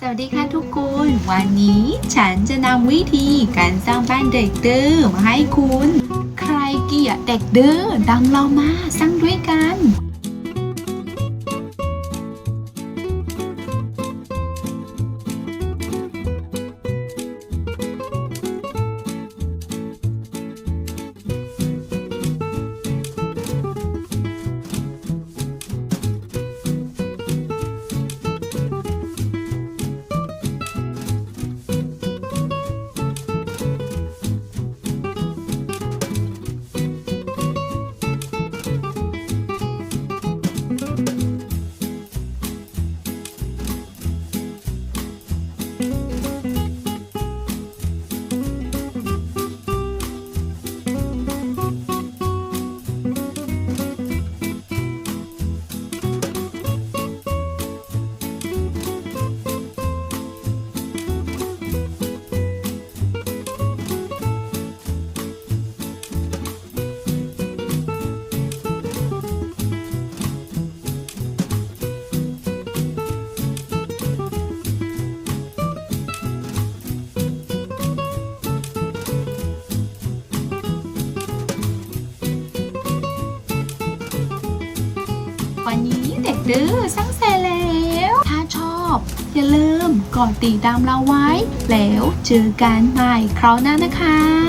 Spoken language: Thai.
สวัสดีค่ะทุกคน วันนี้ฉันจะนำวิธีการสร้างบ้านเด็กเดิมาให้คุณ ใครเกลียดเด็กเดิมดังเรามาสร้างด้วยกัน วันนี้เด็กดื้อสร้างเสร็จแล้ว ถ้าชอบอย่าลืมกดติดตามเราไว้ แล้วเจอกันใหม่คราวหน้านะคะ